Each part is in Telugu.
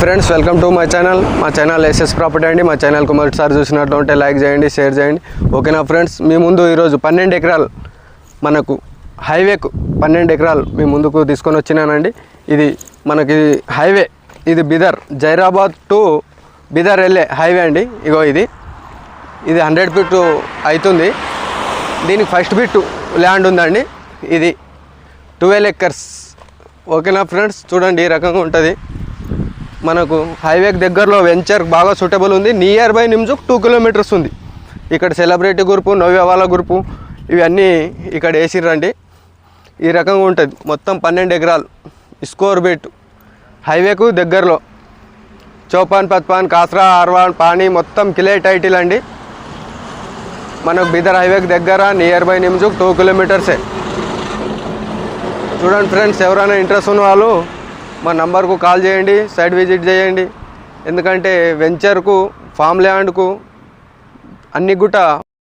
Friends welcome to my channel మా ఛానల్ ఎస్ఎస్ ప్రాపర్టీ అండి. మా ఛానల్కు మొదటిసారి చూసినట్లు ఉంటే లైక్ చేయండి షేర్ చేయండి. ఓకేనా ఫ్రెండ్స్ మీ ముందు ఈరోజు పన్నెండు ఎకరాలు మనకు హైవేకు పన్నెండు ఎకరాలు మీ ముందుకు తీసుకొని వచ్చినానండి. ఇది మనకి హైవే ఇది బిదర్ జైరాబాద్ టు బిదర్ వెళ్ళే హైవే అండి. ఇగో ఇది. ఇది హండ్రెడ్ ఫీట్ అవుతుంది దీనికి ఫస్ట్ బిట్ ల్యాండ్ ఉందండి. ఇది ట్వెల్వ్ ఎక్కర్స్ ఓకేనా ఫ్రెండ్స్ చూడండి ఈ రకంగా ఉంటుంది. మనకు హైవేకి దగ్గరలో వెంచర్ బాగా సూటబుల్ ఉంది. నియర్ బై నిమ్జుక్ టూ కిలోమీటర్స్ ఉంది. ఇక్కడ సెలబ్రిటీ గ్రూపు నవ్యవాల గ్రూపు ఇవన్నీ ఇక్కడ వేసిర్రండి. ఈ రకంగా ఉంటుంది. మొత్తం పన్నెండు ఎకరాలు. స్కోర్ బెట్ హైవేకు దగ్గరలో. చౌపాన్ పత్పాన్ కాస్రా ఆర్వాన్ పానీ మొత్తం కిలే టైటిల్ అండి. మనకు బీదర్ హైవేకి దగ్గర నియర్ బై నిమ్జుక్ టూ కిలోమీటర్సే చూడండి ఫ్రెండ్స్ ఎవరైనా ఇంట్రెస్ట్ ఉన్న వాళ్ళు మా నంబర్కు కాల్ చేయండి సైట్ విజిట్ చేయండి. ఎందుకంటే వెంచర్కు ఫామ్ ల్యాండ్కు అన్ని గుట్ట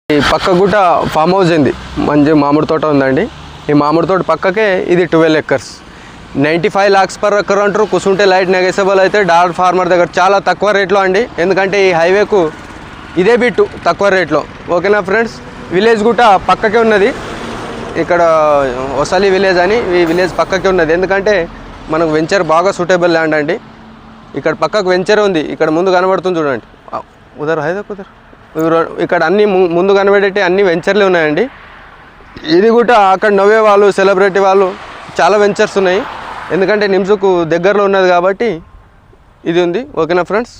ఈ పక్క గుట్ట ఫామ్ హౌస్ ఉంది. మంచి మామిడి తోట ఉందండి. ఈ మామిడి తోట పక్కకే ఇది twelve acres ninety five lakhs per acre అంటారు. కూర్చుంటే లైట్ నెగెసబుల్ అయితే డార్ ఫార్మర్ దగ్గర చాలా తక్కువ రేట్లో అండి. ఎందుకంటే ఈ హైవేకు ఇదే బిట్టు తక్కువ రేట్లో. ఓకేనా ఫ్రెండ్స్? విలేజ్ గుట్ట పక్కకే ఉన్నది. ఇక్కడ ఒసలి విలేజ్ అని ఈ విలేజ్ పక్కకే ఉన్నది. ఎందుకంటే మనకు వెంచర్ బాగా సూటబుల్ ల్యాండ్ అండి. ఇక్కడ పక్కకు వెంచర్ ఉంది. ఇక్కడ ముందు కనబడుతుంది చూడండి. ఉదర్ హైదా కుదర్ ఇక్కడ అన్ని ముందు కనబడేటి అన్ని వెంచర్లే ఉన్నాయండి. ఇది కూడా అక్కడ నవ్వే వాళ్ళు సెలబ్రిటీ వాళ్ళు చాలా వెంచర్స్ ఉన్నాయి. ఎందుకంటే నిమ్సుకు దగ్గరలో ఉన్నది కాబట్టి ఇది ఉంది. ఓకేనా ఫ్రెండ్స్?